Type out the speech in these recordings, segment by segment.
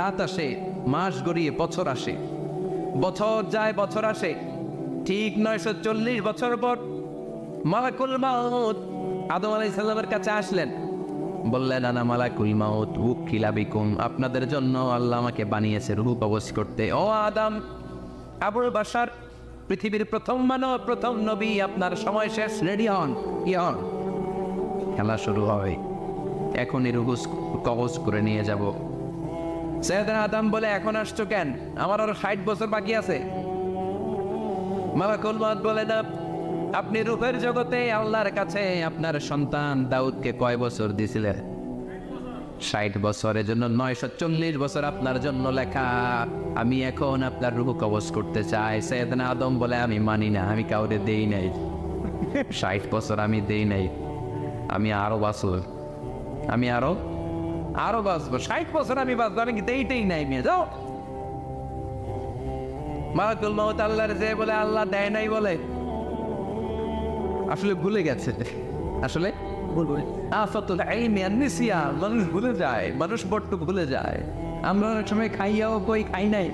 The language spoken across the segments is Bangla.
রাত আসে, মাস গড়িয়ে বছর আসে। বছর যায়, বছর আসে, ঠিক নয়শো চল্লিশ বছর পর মালাকুল মাউত আদম আলাই সাল্লামের কাছে আসলেন। বললেন, আনা মালাকুল মাউত বুক খিলাবিকুম আপনাদের জন্য আল্লাহ আমাকে বানিয়েছে রূহ কবচ করতে। ও আদম, আবুল বাসার পৃথিবীর প্রথম মানব, প্রথম নবী, আপনার সময় শেষ, রেডি হন, কি হন? খেলা শুরু হবে এখনই রুহু কবচ করে নিয়ে যাব। সৈয়দনা আদম বলে, এখন আসছো কেন? আমার আরও ষাট বছর বাকি আছে। মালাকুল মত বলে না আপনি রূপের জগতে আল্লাহর কাছে আপনার সন্তান দাউদকে কয় বছর দিছিলেন? ষাট বছরের জন্য নয়শো চল্লিশ বছর আপনার জন্য লেখা। আমি এখন আপনার রুহ কবচ করতে চাই। সৈয়দনা আদম বলে, আমি মানি না, আমি কাউরে দেই নাই। ষাট বছর আমি দেই নাই। আমি আরও বছর। আমি আরও আরও বাঁচবো। ষাট বছর আমি বাঁচবো, আমি দেইতেই নাই মেয়ে, যাও। মালাকুল মহত আল্লাহর যে বলে, আল্লাহ দেয় নাই বলে। আসলে ভুলে গেছে। আসলে ভুলে যায়, মানুষ বড্ড ভুলে যায়। আমরা অনেক সময় খাইয়াও কই, খাই নাই।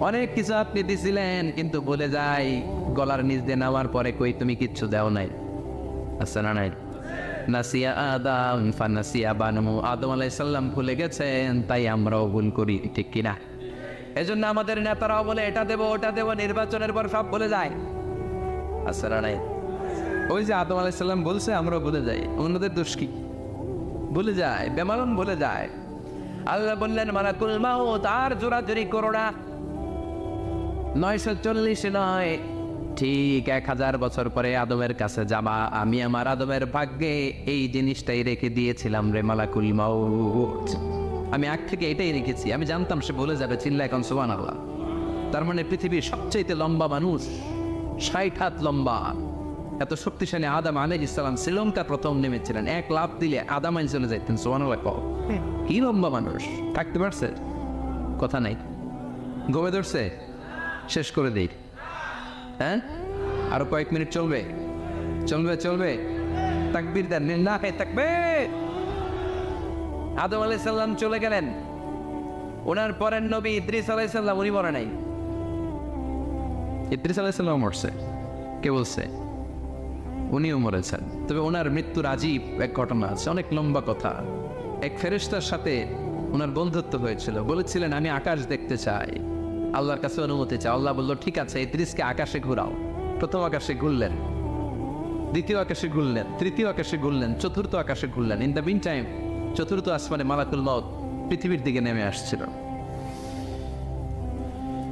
অনেক কিছু আপনি দিছিলেন, কিন্তু ভুলে যাই। গলার নিচ দিয়ে নামার পরে কই, তুমি কিচ্ছু দাও নাই। আছে না নাই? নাসিয়া আদম ফানাসিয়া বানমু আদম আলাইসাল্লাম ভুলে গেছেন, তাই আমরাও ভুল করি, ঠিক কিনা? এজন্য আমাদের নেতারাও বলে, এটা দেবো, ওটা দেবো, নির্বাচনের পর সব ভুলে যায়। না নাই? ওই যে আদম আলাইসাল্লাম বলছে, আমরাও ভুলে যাই। অন্যদের দোষ কি? ভুলে যায় বেমালন ভুলে যায়। আল্লাহ বললেন মারাকুল মাও তার জোরাজুরি করো না। নয়শো চল্লিশ নয় ঠিক এক হাজার বছর পরে আদমের কাছে যাবা। আমি আমার আদমের ভাগ্যে এই জিনিসটাই রেখে দিয়েছিলাম রে মালাকুল মাউত। আমি আগ থেকে এটাই রেখেছি। আমি জানতাম সে বলে যাবে চিল্লা এখন সোহান আল্লাহ তার মানে পৃথিবীর সবচাইতে লম্বা মানুষ ষাট হাত লম্বা। এত শক্তিশালী আদাম আলহ ইসলাম শ্রীলঙ্কা প্রথম নেমেছিলেন। এক লাভ দিলে আদাম আইন চলে যাইতেন সোহান আল্লাহ কি লম্বা মানুষ থাকতে পারছে? কথা নাই। গোবে ধরছে? শেষ করে দিই। হ্যাঁ? আরও কয়েক মিনিট চলবে। চলবে চলবে। তাকবির দেন না হে থাকবে আদম আলাই সাল্লাম চলে গেলেন। ওনার পরের নবী ইদ্রিস আলাই সাল্লাম উনি মরে নাই। ইদ্রিস আলাই সাল্লাম মরছে। কে বলছে? উনিও মরেছেন। তবে ওনার মৃত্যুর আজীব এক ঘটনা আছে, অনেক লম্বা কথা। এক ফেরেশতার সাথে ওনার বন্ধুত্ব হয়েছিল। বলেছিলেন, আমি আকাশ দেখতে চাই। আল্লাহর কাছে অনুমতি চাই আল্লাহ বলল, ঠিক আছে ইদ্রিসকে আকাশে ঘুরাও। প্রথম আকাশে ঘুরলেন, দ্বিতীয় আকাশে ঘুরলেন, তৃতীয় আকাশে ঘুরলেন, চতুর্থ আকাশে ঘুরলেন। ইন দ্য মিন টাইম চতুর্থ আসমানে মালাকুল মত পৃথিবীর দিকে নেমে আসছিল।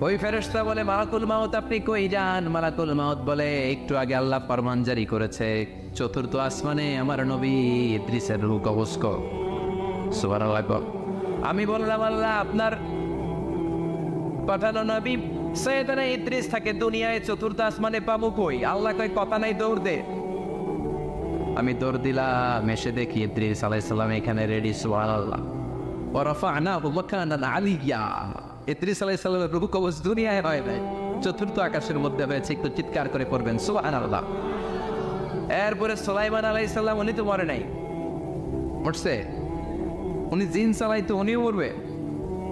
ওই ফেরেশতা বলে, মালাকুল মাউত আপনি কই যান? মালাকুল মাউত বলে, একটু আগে আল্লাহ ফরমান জারি করেছে। চতুর্থ আসমানে আমার নবী ইদ্রিসের রূহ সুবহানাল্লাহ আমি বললাম, আল্লাহ, আপনার পাঠানো নবী, সৈয়দনা ইদ্রিস থাকে দুনিয়ায় চতুর্থ আসমানে পাবো কই আল্লাহ কই কথা নাই, দৌড় দে। আমি দৌড় দিলাম, এসে দেখি ইদ্রিস আলাইসাল্লাম এখানে রেডি সুবহানাল্লাহ। ওয়া রাফা'নাহু মাকানান আলিয়্যা ইদ্রিস আলাইসাল্লামের রূহ কবজ দুনিয়ায় হয় নাই। চতুর্থ আকাশের মধ্যে হয়েছে একটু চিৎকার করে পড়বেন, সুবহানাল্লাহ। এরপরে সুলাইমান আলাইসাল্লাম উনি তো মরে নাই। মরছে। উনি জিন চালাইতো, উনিও মরবে।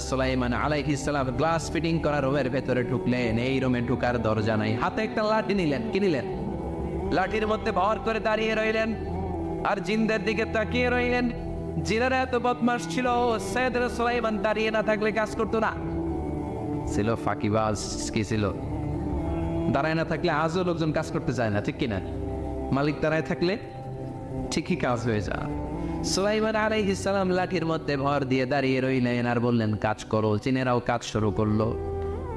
সুলাইমান গ্লাস ফিটিং রুমের ভেতরে ঢুকলেন। এই রুমে ঢুকার দরজা নাই। হাতে একটা লাঠি নিলেন। লাঠির মধ্যে ভর করে দাঁড়িয়ে রইলেন। আর জিনদের দিকে তাকিয়ে রইলেন। জিনেরা এত বদমাস ছিল, সৈয়দনা সুলাইমান দাঁড়িয়ে না থাকলে কাজ করতো না। ছিল ফাঁকিবাজ, কি ছিল? দাঁড়ায় না থাকলে আজও লোকজন কাজ করতে চায় না, ঠিক কিনা? মালিক দাঁড়ায় থাকলে ঠিকই কাজ হয়ে যা সুলাইমান আলাইহিস সালাম লাঠির মধ্যে ভর দিয়ে দাঁড়িয়ে রইলেন আর বললেন, কাজ করো, চীনেরাও কাজ শুরু করল।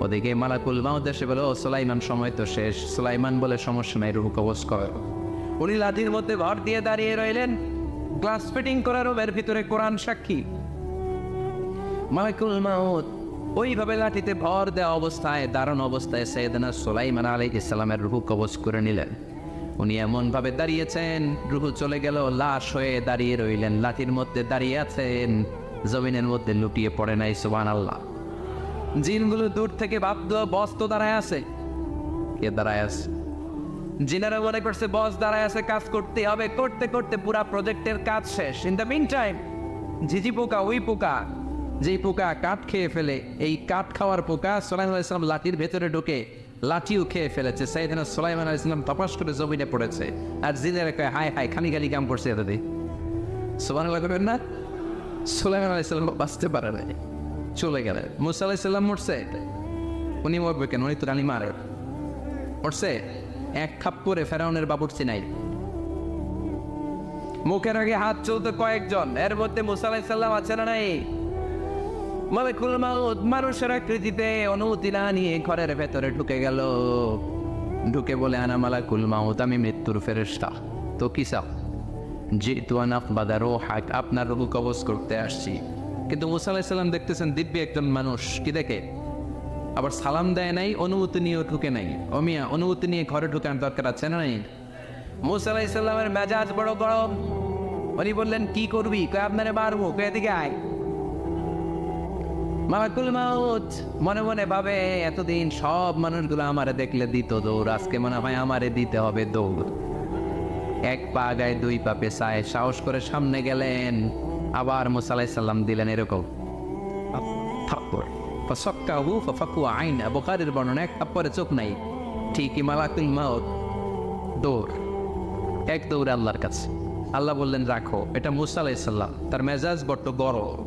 ওদিকে মালাকুল মাউদ এসে বলে, ও সুলাইমান, সময় তো শেষ। সুলাইমান বলে, সমস্যা নাই, রুহ কবজ কর। উনি লাঠির মধ্যে ভর দিয়ে দাঁড়িয়ে রইলেন, গ্লাস ফিটিং করার রুমের ভিতরে কোরআন সাক্ষী। মালাকুল মাউত ওইভাবে লাঠিতে ভর দেওয়া অবস্থায়, দারুণ অবস্থায় সৈয়দনা সুলাইমান আলী ইসলামের রুহু কবজ করে নিলেন। উনি এমনভাবে দাঁড়িয়েছেন, রুহু চলে গেল, লাশ হয়ে দাঁড়িয়ে রইলেন লাঠির মধ্যে দাঁড়িয়ে আছেন, জমিনের মধ্যে লুটিয়ে পড়ে নাই সুবান আল্লাহ জিনগুলো দূর থেকে ভাবত বস তো দাঁড়ায় আছে। কে দাঁড়ায় আছে? জিনারা মনে করছে, বস দাঁড়ায় আছে, কাজ করতে হবে, করতে করতে পুরা প্রজেক্টের কাজ শেষ। ইন দ্য মিন টাইম ঝিঝি পোকা ওই পোকা, যেই পোকা কাঠ খেয়ে ফেলে, এই কাঠ খাওয়ার পোকা সোলাইম লাঠির ভেতরে ঢুকে লাঠিও খেয়ে ফেলেছে। সাইদিনা সোলাইমান ইসলাম তপাস করে জমিনে পড়েছে। আর জিনেরা কয় হাই হাই খালি খালি কাম করছে এত সোমান করবেন না? সোলাইমান আলাইসাল্লাম বাঁচতে পারে না চলে গেলেন মুসা আলাইসাল্লাম মরছে। উনি মরবে কেন? উনি তো রানী মারে মরছে? এক খাপ করে ফেরাউনের বাবুরচি নাই মুখের আগে হাত চলতে কয়েকজন। এর মধ্যে মুসা আলাইসাল্লাম আছে না নাই? মালিকুল মাউদ মানুষের আকৃতিতে অনুমতি না নিয়ে ঘরের ভেতরে ঢুকে গেল। ঢুকে বলে, আনা মালাকুল মাউদ আমি মৃত্যুর ফেরেস্তা তো কি চাও? যেহেতু আনাফ বাদারও হাক আপনার রুহু কবজ করতে আসছি। কিন্তু মুসা আলাইসাল্লাম দেখতেছেন দিব্য একজন মানুষ, কি দেখে? আবার সালাম দেয় নাই, অনুমতি নিয়েও ঢুকে নাই। অমিয়া অনুমতি নিয়ে ঘরে ঢুকার দরকার আছে না নাই? মুসা আলাইসাল্লামের মেজাজ বড় গরম। উনি বললেন, কি করবি? কয়, আপনারে মারবো, কয়ে দিকে আয়। মালাকুল মাউত, মনে মনে ভাবে, এতদিন সব মানুষগুলো আমারে দেখলে দিত দৌড়, আজকে মনে হয় আমারে দিতে হবে দৌড়। এক পা গায়ে দুই পা পেশায় সাহস করে সামনে গেলেন, আবার মুসালাই সাল্লাম দিলেন এরকম। ফফাকু আইন বুখারীর বর্ণনা, এক চোখ নাই। ঠিকই মালাকুল মাউত। দৌড়। এক দৌড়ে আল্লাহর কাছে। আল্লাহ বললেন, রাখো, এটা মুসা তার মেজাজ বড্ড গরম।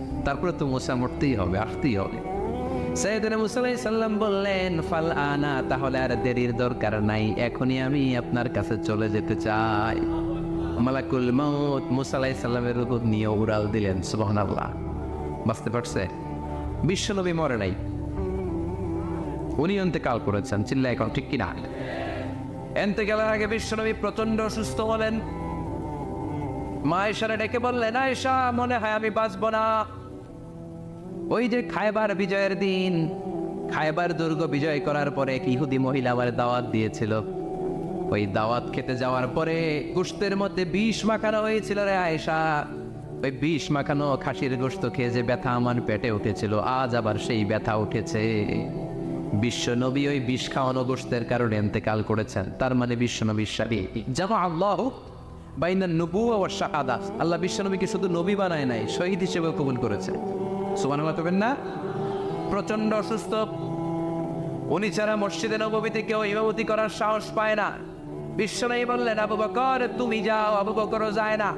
তারপরে তো মুসা মরতেই হবে, আসতেই হবে। সৈয়দনা মুসা আলাইহিস সাল্লাম বললেন, ফাল আনা, তাহলে আর দেরির দরকার নাই, এখনই আমি আপনার কাছে চলে যেতে চাই। মালাকুল মউত মুসা আলাইহিস সাল্লামের নিয়ে উড়াল দিলেন, সুবহানাল্লাহ। বুঝতে পারছে? বিশ্বনবী মরে নাই। উনি অন্তেকাল করেছেন, চিল্লা এখন, ঠিক কিনা? এনতে এন্তেকালের আগে বিশ্বনবী প্রচণ্ড অসুস্থ হলেন। মা এসারে ডেকে বললেন আয়সা মনে হয় আমি বাঁচব না। ওই যে খায়বার বিজয়ের দিন খায়বার দুর্গ বিজয় করার পরে এক ইহুদি মহিলা আবার দাওয়াত দিয়েছিল। ওই দাওয়াত খেতে যাওয়ার পরে গোস্তের মধ্যে বিষ মাখানো হয়েছিল রে আয়েশা। ওই বিষ মাখানো খাসির গোস্ত খেয়ে যে ব্যথা আমার পেটে উঠেছিল, আজ আবার সেই ব্যথা উঠেছে। বিশ্ব নবী ওই বিষ খাওয়ানো গোস্তের কারণে এন্তেকাল করেছেন, তার মানে বিশ্ব নবী সাবি যেমন আল্লাহ বাইনা নবু ও শাহাদা। আল্লাহ বিশ্বনবীকে শুধু নবী বানায় নাই, শহীদ হিসেবে কবুল করেছে। সুবহানাল্লাহ করবেন না। প্রচণ্ড অসুস্থ। উনি ছাড়া মসজিদে নবীতে কেউ ইমামতি করার সাহস পায় না। বিশ্বনবী বললেন, আবু বকর, তুমি যাও, আবু বকরও যায় না।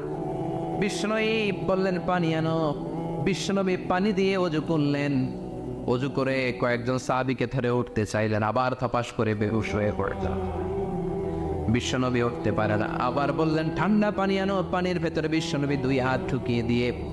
বিষ্ণুই বললেন, পানি আনো। বিশ্বনবী পানি দিয়ে অজু করলেন। অজু করে কয়েকজন সাহাবিকে ধরে উঠতে চাইলেন, আবার থপাস করে বেহুশ হয়ে পড়লেন বিশ্বনবী উঠতে পারে না। আবার বললেন, ঠান্ডা পানি আনো। পানির ভেতরে বিশ্বনবী দুই হাত ঢুকিয়ে দিয়ে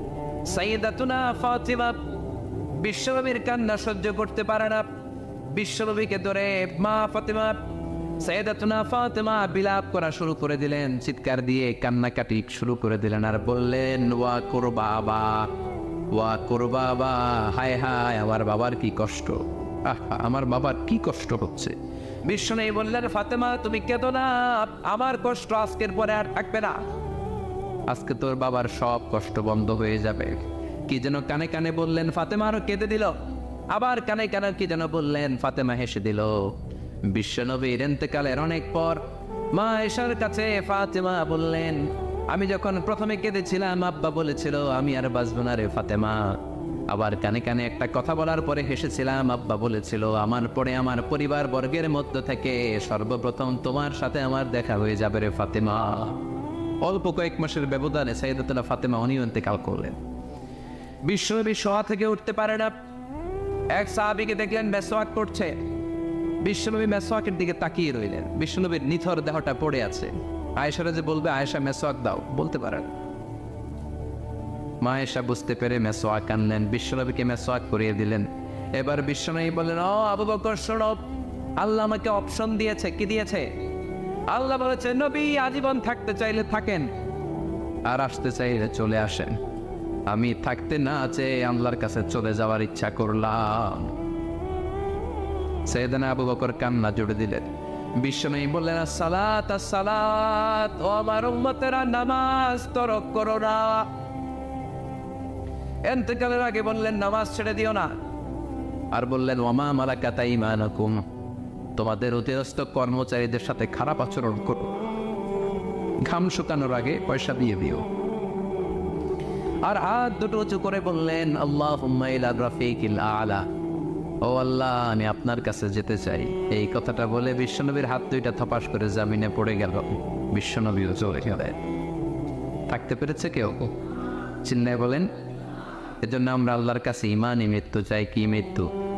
সাইয়েদাতুনা ফাতিমা বিশ্বনবীর কান্না সহ্য করতে পারে না। বিশ্বনবীকে ধরে মা ফাতিমা সৈয়দাতুনা ফাতিমা বিলাপ করা শুরু করে দিলেন চিৎকার দিয়ে কান্নাকাটি শুরু করে দিলেন আর বললেন ওয়া করবা বা ওয়া করবা বা হায় হায় আমার বাবার কি কষ্ট আহা, আমার বাবার কি কষ্ট হচ্ছে? বিশ্ব নেই বললেন ফাতেমা তুমি কেঁদো না আমার কষ্ট আজকের পরে আর থাকবে না। আজকে তোর বাবার সব কষ্ট বন্ধ হয়ে যাবে। কি যেন কানে কানে বললেন ফাতেমা আরও কেঁদে দিল। আবার কানে কানে কি যেন বললেন ফাতেমা হেসে দিল। বিশ্বনবীর এতেকালের অনেক পর মা এসার কাছে ফাতেমা বললেন, আমি যখন প্রথমে কেঁদেছিলাম, আব্বা বলেছিল, আমি আর বাঁচবো না রে ফাতেমা। আবার কানে কানে একটা কথা বলার পরে হেসেছিলাম, আব্বা বলেছিল, আমার পরে আমার পরিবার বর্গের মধ্য থেকে সর্বপ্রথম তোমার সাথে আমার দেখা হয়ে যাবে রে ফাতেমা। অল্প কয়েক মাসের ব্যবধানে সাইদাতুল্লাহ ফাতেমা উনিও ইন্তেকাল করলেন। বিশ্বনবী শোয়া থেকে উঠতে পারে না। এক সাহাবিকে দেখলেন মেসোয়াক করছে বিশ্বনবী মেসোয়াকের দিকে তাকিয়ে রইলেন। বিশ্বনবীর নিথর দেহটা পড়ে আছে। আয়েশারা যে বলবে, আয়েশা মেসোয়াক দাও। বলতে পারেন। মা এসা বুঝতে পেরে মেসোয়াক আনলেন বিশ্বনবীকে মেসোয়াক করিয়ে দিলেন। এবার বিশ্বনবী বললেন, ও আবু বকর, শোনো। আল্লাহ আমাকে অপশন দিয়েছে। কি দিয়েছে? আল্লাহ বলেছে, নবী আজীবন থাকতে চাইলে থাকেন আর আসতে চাইলে চলে আসেন। আমি থাকতে না চেয়ে আল্লাহর কাছে চলে যাওয়ার ইচ্ছা করলাম। সৈয়দানা আবু বকর কান্না জুড়ে দিলেন। বললেন, সালাত সালাত, ও আমার উম্মতেরা, নামাজ তরক করো না। এন্তেকালের আগে বললেন, নামাজ ছেড়ে দিও না। আর বললেন ওমা মালাকাতা ইমানাকুম? তোমাদের অধীনস্থ কর্মচারীদের সাথে খারাপ আচরণ করো। ঘাম শুকানোর আগে পয়সা দিয়ে দিও। আর হাত দুটো উঁচু করে বললেন আল্লাহ রাফিকিল আলা। ও আল্লাহ, আমি আপনার কাছে যেতে চাই। এই কথাটা বলে বিশ্বনবীর হাত দুইটা থপাস করে জামিনে পড়ে গেল। বিশ্বনবীও চলে গেলেন। থাকতে পেরেছে কেউ? চিন্নায় বলেন, এজন্য আমরা আল্লাহর কাছে ইমানই মৃত্যু চাই, কি মৃত্যু?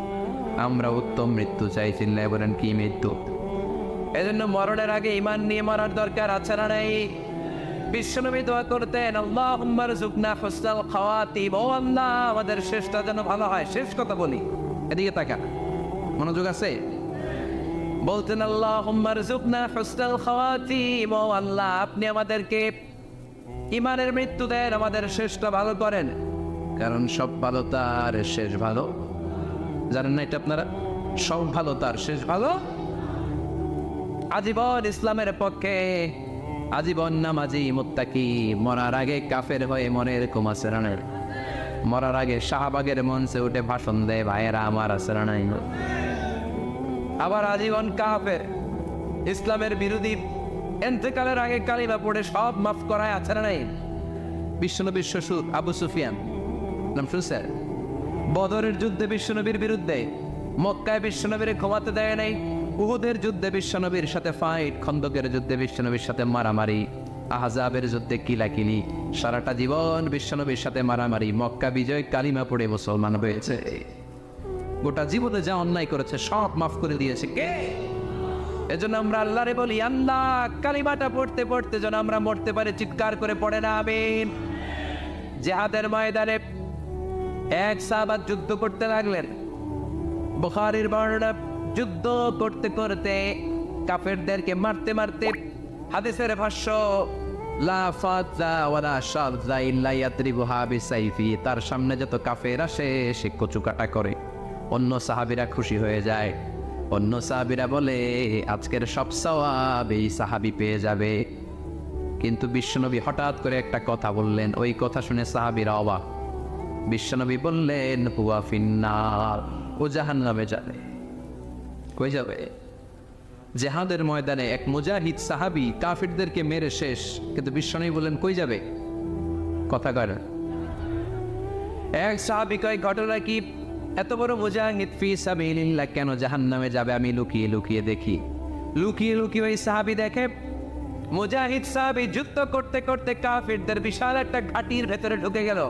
আমরা উত্তম মৃত্যু চাই চিল্লায় বলেন কি মৃত্যু? এজন্য মরণের আগে ইমান নিয়ে মরার দরকার আছে না নাই? বিশ্বনবী দোয়া করতেন, আল্লাহুম্মা রযুকনা হুসনাল খাওয়াতিম ও আল্লাহ, আমাদের শেষটা যেন ভালো হয়। শেষ কথা বলি, এদিকে তাকা মনোযোগ আছে? বলতেন, আল্লাহুম্মা রযুকনা হুসনাল খাওয়াতিম ও আল্লাহ, আপনি আমাদেরকে ইমানের মৃত্যু দেন, আমাদের শেষটা ভালো করেন। কারণ সব ভালো, তার শেষ ভালো। জানেন না এটা আপনারা? সব ভালো তার, শেষ ভালো? আজীবন ইসলামের পক্ষে, আজীবন নামাজি মুত্তাকি, মরার আগে কাফের হয়ে মনে এরকম আছে রানের মরার আগে শাহবাগের মঞ্চে উঠে ভাষণ দেয়, ভাইয়েরা, আমার রানাই আবার আজীবন কাফের, ইসলামের বিরোধী এন্তেকালের আগে কালিমা পড়ে সব মাফ করায় আছে নাই। বিশ্বনবীর শ্বশুর আবু সুফিয়ান, নাম শুনছেন? বদরের যুদ্ধে বিশ্বনবীর বিরুদ্ধে, মক্কায় বিশ্বনবীর ঘুমাতে দেয় নাই, উহুদের যুদ্ধে বিশ্বনবীর সাথে ফাইট খন্দকের যুদ্ধে বিশ্বনবীর সাথে মারামারি, আহজাবের যুদ্ধে কিলাকিলি, সারাটা জীবন বিশ্বনবীর সাথে মারামারি, মক্কা বিজয় কালিমা পড়ে মুসলমান হয়েছে। গোটা জীবনে যা অন্যায় করেছে, সব মাফ করে দিয়েছে কে? এজন্য আমরা আল্লাহরে বলি, আল্লাহ, কালিমাটা পড়তে পড়তে যেন আমরা মরতে পারে, চিৎকার করে পড়ে না, আমিন। জেহাদের ময়দানে এক সাহাবাত যুদ্ধ করতে লাগলেন। বুখারীর বর্ণনা, যুদ্ধ করতে করতে কাফেরদেরকে মারতে মারতে হাদিসের ভাষ্য তার সামনে যত কাফের আসে, সে কচুকাটা করে। অন্য সাহাবীরা খুশি হয়ে যায়। অন্য সাহাবীরা বলে, আজকের সব সওয়াব এই সাহাবী পেয়ে যাবে। কিন্তু বিশ্বনবী হঠাৎ করে একটা কথা বললেন। ওই কথা শুনে সাহাবিরা অবাক। বিশ্বনবী বললেন, হুয়া ফিন্নার ও জাহান নামে যাবে। কই যাবে? জেহাদের ময়দানে এক মুজাহিদ সাহাবি কাফিরদেরকে মেরে শেষ, কিন্তু বিশ্বনবী বললেন, কই যাবে? কথা কয় এক সাহাবি কয়, ঘটনা কি? এত বড় মুজাহিদ ফি সাবিলিল্লাহ কেন জাহান নামে যাবে? আমি লুকিয়ে লুকিয়ে দেখি। লুকিয়ে লুকিয়ে ওই সাহাবি দেখে, মুজাহিদ সাহাবি যুদ্ধ করতে করতে কাফিরদের বিশাল একটা ঘাটির ভেতরে ঢুকে গেল।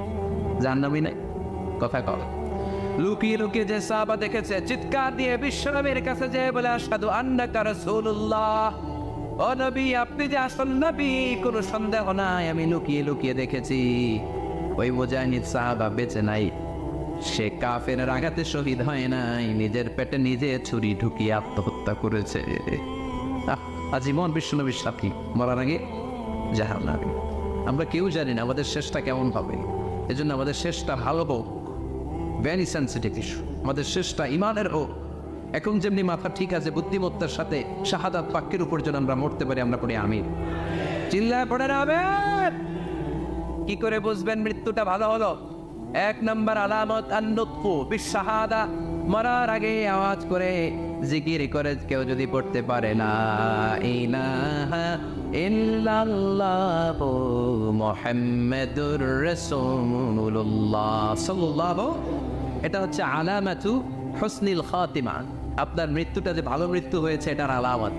জান্নামি নাই? কথা কল লুকিয়ে লুকিয়ে যে সাহাবা দেখেছে, চিৎকার দিয়ে বিশ্বনবীর কাছে যে বলে আসাদু আন্নাকা রাসূলুল্লাহ। ও নবী, আপনি যে আসল নবী, কোনো সন্দেহ নাই, আমি লুকিয়ে লুকিয়ে দেখেছি। ওই মুজাহিদ সাহাবা বেঁচে নাই। সে কাফের আঘাতে শহীদ হয় নাই, নিজের পেটে নিজে ছুরি ঢুকিয়ে আত্মহত্যা করেছে। আজীবন বিষ্ণুনবীর সাথী, মরার আগে জাহান আমরা কেউ জানি না, আমাদের শেষটা কেমন হবে। এজন্য আমাদের শেষটা ভালো হোক। ভেরি সেন্সিটিভ ইস্যু আমাদের শেষটা ইমানের হোক। এখন যেমনি মাথা ঠিক আছে, বুদ্ধিমত্তার সাথে শাহাদাত বাক্যের উপর যেন আমরা মরতে পারি, আমরা পড়ি আমিন। চিল্লায় পড়ে আমিন। কি করে বুঝবেন মৃত্যুটা ভালো হলো? এক নম্বর আলামত আন্নুৎকু বিশাহাদা মরার আগে আওয়াজ করে। জিকির করে কেউ যদি পড়তে পারে না ইলাহা ইল্লাল্লাহু মুহাম্মাদুর রাসূলুল্লাহ সাল্লাল্লাহু এটা হচ্ছে আলামাতু হুসনিল খাতিমা। আপনার মৃত্যুটা যে ভালো মৃত্যু হয়েছে এটার আলামত।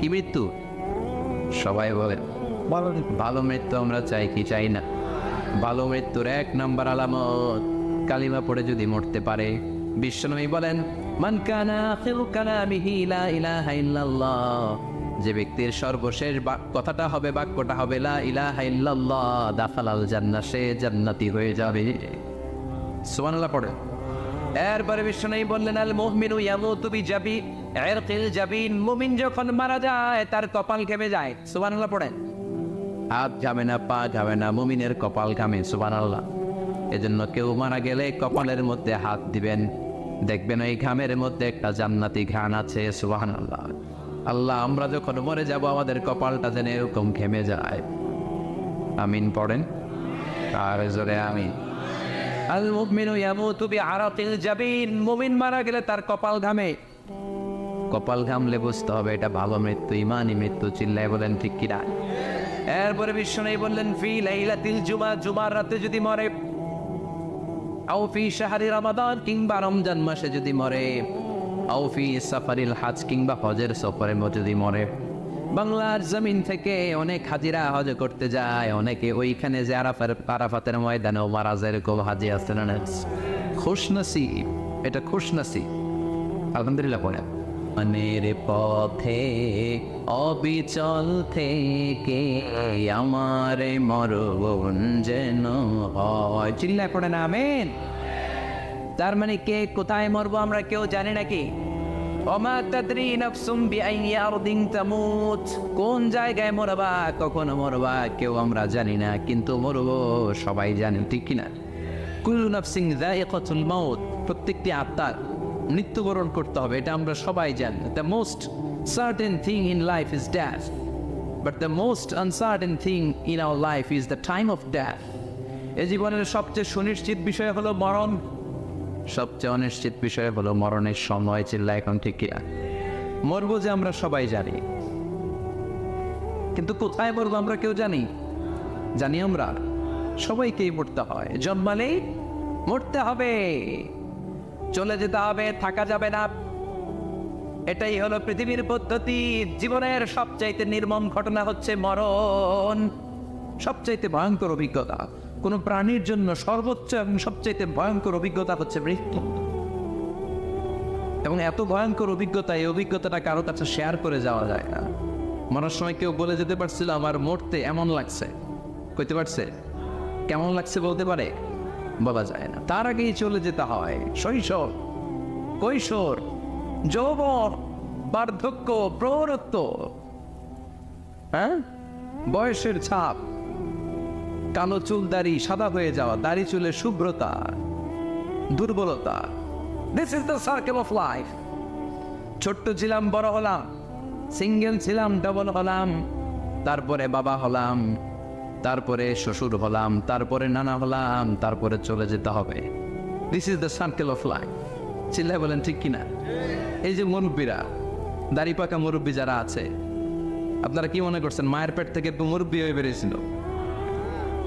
কি মৃত্যু? সবাই বলেন। ভালো মৃত্যু আমরা চাই কি? চাই না। ভালো মৃত্যুর এক নম্বর আলামত কালিমা পড়ে যদি মরতে পারে বিশ্বনবী বলেন মান কানা আখিরু কালামিহি লা ইলাহা ইল্লাল্লাহ। যে ব্যক্তির সর্বশেষ কথাটা হবে, বাক্যটা হবে, লা ইলাহা ইল্লাল্লাহ, দাখালাল জান্নাহ, সে জান্নাতি হয়ে যাবে। সুবহানাল্লাহ পড়ে। এরপরে বিশ্বনবী বললেন, আল মুমিনু ইয়ামুতু বিজাবি ইরকিল জাবিন, মুমিন যখন মারা যায়, তার কপাল ঘেমে যায়। সুবহানাল্লাহ পড়েন। হাত ঘামে না, পা ঘামে না, মুমিনের কপাল ঘামে সুবান আল্লাহ এজন্য কেউ মারা গেলে কপালের মধ্যে হাত দিবেন। দেখবেন ওই ঘামের মধ্যে একটা জান্নাতি ঘ্রাণ আছে সুবাহান আল্লাহ আল্লাহ আমরা যখন মরে যাব, আমাদের কপালটা যেন এরকম ঘেমে যায়। আমিন পড়েন? আর জোরে আমিন। আল মুমিনু ইয়ামুতু বিআরাকিল জাবিন। মুমিন মারা গেলে তার কপাল ঘামে। কপাল ঘামলে বুঝতে হবে এটা ভালো মৃত্যু ইমানি মৃত্যু, চিল্লায় বলেন ঠিক কিনা। এরপরে বিশ্বনবী বললেন, ফি লাইলাতিল জুমা জুমার রাতে যদি মরে আও ফি শাহরি রমাদান কিংবা রমজান মাসে যদি মরে আউফি সাফারিল হাজ কিংবা হজের সফরে যদি মরে। বাংলার জমিন থেকে অনেক হাজিরা হজ করতে যায়, অনেকে ওইখানে যে আরাফের আরাফাতের ময়দানেও মারা যায় এরকম হাজি আসতে না খুশনসি এটা খুশনসি আলহামদুলিল্লাহ পড়ে মনের পথে, অবিচল থেকে আমার মরণ যেন হয়। চিল্লায় পড়ে না, আমেন। তার মানে কে কোথায় মরবো আমরা কেউ জানি নাকি? ওমা তাদরি নাফসুম বিআইয়ি আরদিন তামুত। কোন জায়গায় মরবা, কখন মরবা, কেউ আমরা জানি না, কিন্তু মরবো সবাই জানে, ঠিক কিনা? কুল্লু নাফসিং যায়িকাতুল মাউত, প্রত্যেকটি আত্মার মৃত্যুবরণ করতে হবে, এটা আমরা সবাই জানি। The most certain thing in life is death but the most uncertain thing in our life is the time of death এ জীবনের সবচেয়ে সুনিশ্চিত বিষয় হলো মরণ। সবচেয়ে অনিশ্চিত বিষয় হলো মরণের সময় চিল্লা এখন ঠিক কিনা। মরবো যে আমরা সবাই জানি। কিন্তু কোথায় মরবো আমরা কেউ জানি? জানি আমরা। সবাইকেই মরতে হয়। জন্মালেই মরতে হবে। চলে যেতে হবে, থাকা যাবে না। এটাই হলো পৃথিবীর পদ্ধতি। জীবনের সবচাইতে নির্মম ঘটনা হচ্ছে মরণ। সবচাইতে ভয়ঙ্কর অভিজ্ঞতা। কোনো প্রাণীর জন্য সর্বোচ্চ এবং সবচাইতে ভয়ঙ্কর অভিজ্ঞতা হচ্ছে মৃত্যু। এবং এত ভয়ঙ্কর অভিজ্ঞতা, এই অভিজ্ঞতাটা কারও কাছে শেয়ার করে যাওয়া যায় না। মরার সময় কেউ বলে যেতে পারছিল, আমার মরতে এমন লাগছে। কইতে পারছে? কেমন লাগছে বলতে পারে? বলা যায় না। তার আগেই চলে যেতে হয়। শৈশব, কৈশোর, যৌবন, বার্ধক্য প্রৌরত্ব হ্যাঁ? বয়সের ছাপ, কালো চুল দাড়ি, সাদা হয়ে যাওয়া, দাড়ি চুলের শুভ্রতা, দুর্বলতা। This is the circle of life ছোট্ট ছিলাম, বড় হলাম সিঙ্গেল ছিলাম ডবল হলাম, তারপরে বাবা হলাম। তারপরে শ্বশুর হলাম, তারপরে নানা হলাম, তারপরে চলে যেতে হবে। This is the circle of life চিল্লায় বলেন, ঠিক কিনা? এই যে মুরব্বীরা, দাড়ি পাকা মুরব্বী যারা আছে, আপনারা কি মনে করছেন, মায়ের পেট থেকে মুরব্বী হয়ে বেরিয়েছিল?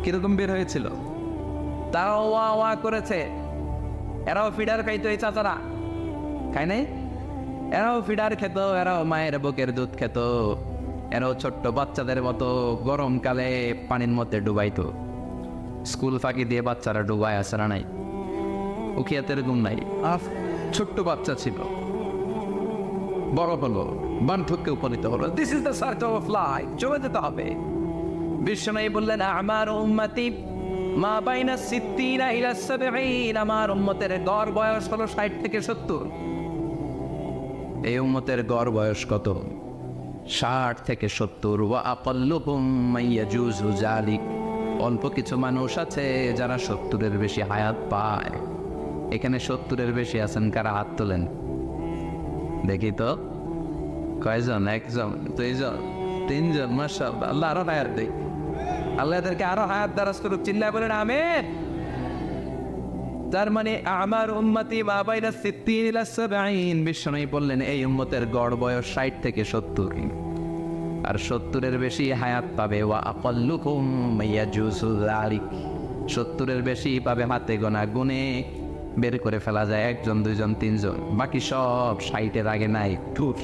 কীরকম বের হয়েছিল? তারাও ওয়া ওয়া করেছে। এরাও ফিডার খাইতো এই চাচারা। খাই নাই? এরাও ফিডার খেত, এরাও মায়ের বুকের দুধ খেত। এরাও ছোট্ট বাচ্চাদের মতো গরমকালে পানির মধ্যে ডুবাইতো। স্কুল ফাঁকি দিয়ে বাচ্চারা ডুবায় আসে না নাই? উখিয়াতে এরকম নাই। আর ছোট্ট বাচ্চা ছিল। বড় হলো বার্ধক্যে উপনীত হলো। This is the circle of life চলে যেতে হবে। বিশ্বনবী বললেন, আমার উম্মতি, মা বাইনা সিদ্দিনা ইলা সাবঈন, আমার উম্মতের গড় বয়স হলো 60 থেকে 70 এই উম্মতের গড় বয়স কত? ষাট থেকে সত্তর। ওয়া জালিক অল্প কিছু মানুষ আছে যারা সত্তরের বেশি হায়াত পায়। এখানে সত্তরের বেশি আছেন কারা? হাত তোলেন। দেখি তো। কয়জন? একজন, দুইজন, তিনজন মার্শাল আল্লাহ আরও হায়াত দেই আল্লাহ এদেরকে আরও হায়াত দ্বারাজ করুক। বলেন আমের তার মানে আমার উম্মতি মা বাইনা সিদ্দিন ইলা বললেন, এই উম্মতের গড় বয়স 60 থেকে 70 আর সত্তরের বেশি হায়াত পাবে। ওয়া আকাল্লুকুম যালিক। 70 এর বেশি পাবে হাতে গোনা গুনে বের করে ফেলা যায় একজন, দুইজন, তিনজন। বাকি সব 60 এর আগে নাই টুস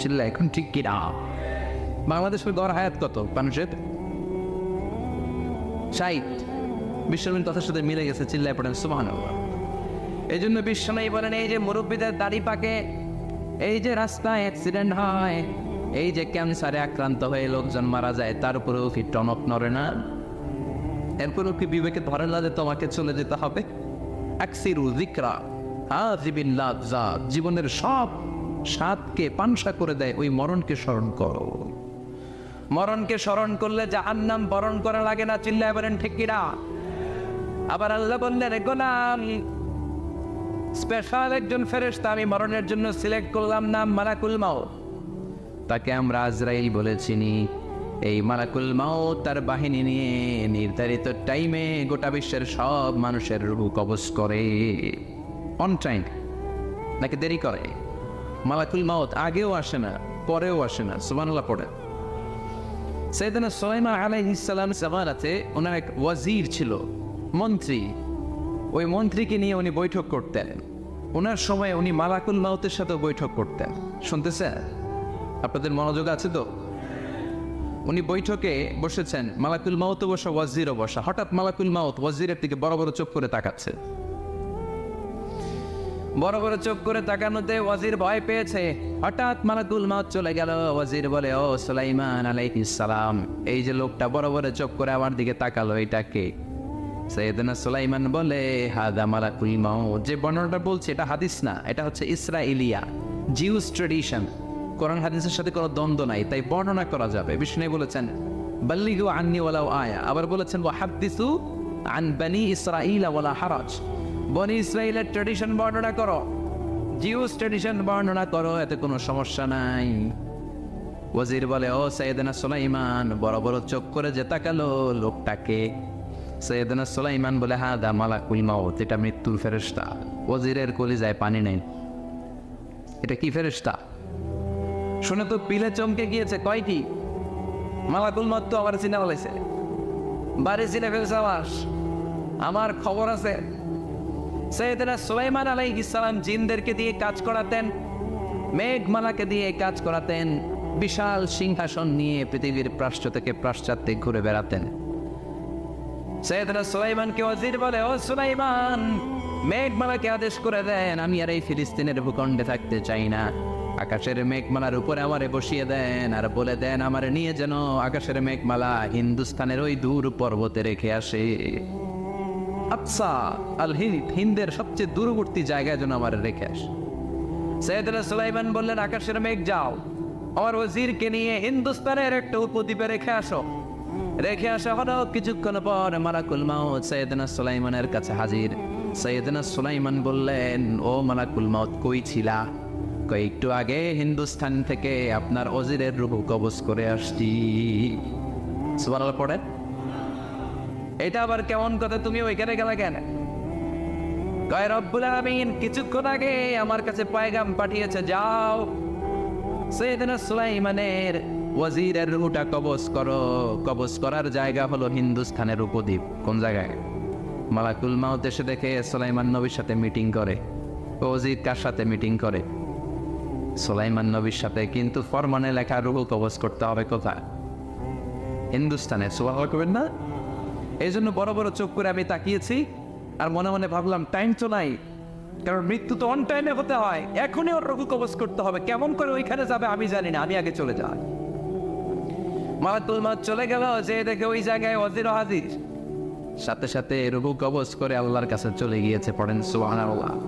শিল্লা এখন ঠিক কি না বাংলাদেশের গড় হায়াত কত মানুষের? ষাট। বিশ্বনবীর কথার সাথে মিলে গেছে, চিল্লায় পড়েন সুবহান এই জন্য বিশ্বনবী বলেন, এই যে মুরব্বীদের দাড়ি পাকে, এই যে রাস্তায় অ্যাক্সিডেন্ট হয়, এই যে ক্যান্সারে আক্রান্ত হয়ে লোকজন মারা যায়, তার উপরেও কি টনক নড়ে না? এরপরেও কি বিবেকে ধরে না যে তোমাকে চলে যেতে হবে? জাত জীবনের সব স্বাদকে পানসা করে দেয়, ওই মরণকে স্মরণ করো। মরণকে স্মরণ করলে জাহান্নাম বরণ করা লাগে না, চিল্লায় বলেন, ঠিক কিনা আবার আল্লাহ বললেন গোলাম স্পেশাল একজন ফেরেশতা আমি মরণের জন্য সিলেক্ট করলাম নাম মালাকুল মাও তাকে আমরা আজরাইল বলে চিনি। এই মালাকুল মাউত তার বাহিনী নিয়ে নির্ধারিত টাইমে গোটা বিশ্বের সব মানুষের রূহ কবজ করে। অন টাইম নাকি দেরি করে? মালাকুল মাউত আগেও আসে না, পরেও আসে না, সুবহানাল্লাহ পড়ে। সৈয়দনা সোলাইমা আলাইহিসসালাম জামানাতে ওনার এক ওয়াজির ছিল মন্ত্রী, ওই মন্ত্রীকে নিয়ে উনি বৈঠক করতেন। ওনার সময় উনি মালাকুল মাউতের সাথে বৈঠক করতেন। শুনতেছেন? আপনাদের মনোযোগ আছে তো? উনি বৈঠকে বসেছেন, মালাকুল মাউত বসা, ওয়াজিরও বসা। হঠাৎ মালাকুল মাউত ওয়াজিরের দিকে বড় বড় চোখ করে তাকাচ্ছে। বড় বড় চোখ করে তাকানোতে ওয়াজির ভয় পেয়েছে। হঠাৎ মালাকুল মাউত চলে গেল। ওয়াজির বলে, ও সুলাইমান আলাইহিস সালাম, এই যে লোকটা বড় বড় চোখ করে আমার দিকে তাকালো, এটা কে? সৈয়দনা সুলাইমান বলে, হাদা মালাকুল মাউত। যে বর্ণনাটা বলছে, এটা হাদিস না, এটা হচ্ছে ইসরাইলিয়া, জিউস ট্রেডিশন কোরআন হাদিসের সাথে কোনো দ্বন্দ্ব নাই, তাই বর্ণনা করা যাবে। বিষ্ণু বলেছেন আন্নি ওয়ালাউ আয়া। আবার বলেছেন ওয়া হাদ্দিসু আন বানি ইসরাইলা ওয়ালা হারাজ। বনি ইসরাইলের ট্রেডিশন বর্ণনা করো। জিউস ট্রেডিশন বর্ণনা করো, এতে কোনো সমস্যা নাই। ওয়াজির বলে, ও সৈয়দনা সুলাইমান, বড় বড় চোখ করে যে তাকালো লোকটাকে সৈয়দনা সুলাইমান বলে হা দা মালাকুল মাউত, এটা মৃত্যুর ফেরেশতা। ওয়াজিরের কলিজায় পানি নেই। এটা কি ফেরেশতা? শুনে তো পিলে চমকে গিয়েছে, কয়টি? মালাকুল মত তো আমার চিনা বলেছে বাড়ি চিনে ফেলছে আমার আমার খবর আছে, সৈয়দনা সুলাইমান আলাইহিস সালাম জিনদেরকে দিয়ে কাজ করাতেন মেঘমালাকে দিয়ে কাজ করাতেন, বিশাল সিংহাসন নিয়ে পৃথিবীর প্রাশ্চ থেকে পাশ্চাত্যে ঘুরে বেড়াতেন। সৈয়দনা সুলাইমানকে ওয়াজির বলে, ও সুলাইমান, মেঘমালাকে আদেশ করে দেন, আমি আর এই ফিলিস্তিনের ভূখণ্ডে থাকতে চাই না। আকাশের মেঘমালার উপরে আমারে বসিয়ে দেন আর বলে দেন, আমারে নিয়ে যেন আকাশের মেঘমালা হিন্দুস্তানের ওই দূর পর্বতে রেখে আসে। আচ্ছা আল হিন্দ, হিন্দের সবচেয়ে দূরবর্তী জায়গায় যেন আমার রেখে আসে। সৈয়দনা সুলাইমান বললেন, আকাশের মেঘ যাও, আমার ওজিরকে নিয়ে হিন্দুস্তানের একটা উপদ্বীপে রেখে আসো। রেখে আসা হলো কিছুক্ষণ পর মালাকুল মাউত সৈয়দনা সুলাইমানের কাছে হাজির। সৈয়দনা সুলাইমান বললেন, ও মালাকুল মাউত, কই ছিলা? একটু আগে হিন্দুস্তান থেকে আপনার অজিরের রূপ কবজ করে আসছি। সুবহানাল্লাহ পড়েন। এটা আবার কেমন কথা, তুমি ওইখানে গেলা কেন? কয়, রব্বুল আলামিন, কিছুক্ষণ আগে আমার কাছে পয়গাম পাঠিয়েছে, যাও। সৈয়দনা সুলাইমানের ওয়াজিরের রুটা কবজ করো। কবজ করার জায়গা হলো হিন্দুস্থানের উপদ্বীপ। কোন জায়গায়? মালাকুল মাউত এসে দেখে সুলাইমান নবীর সাথে মিটিং করে। ওয়াজির কার সাথে মিটিং করে? সুলাইমান নবীর সাথে, কিন্তু ফরমানে লেখা রুহু কবজ করতে হবে কোথায়? হিন্দুস্তানে সোয়াল করবেন না? এই জন্য বড় বড় চোখ করে আমি তাকিয়েছি আর মনে মনে ভাবলাম টাইম তো নাই। কারণ মৃত্যু তো অন টাইমে হতে হয়। এখনই ওর রঘু কবজ করতে হবে। কেমন করে ওইখানে যাবে আমি জানি না। আমি আগে চলে যাই। মালাতুল মাত চলে গেল, যে দেখে ওই জায়গায় অজির হাজির। সাথে সাথে রুহু কবজ করে আল্লাহর কাছে চলে গিয়েছে, পড়েন সুবহানাল্লাহ।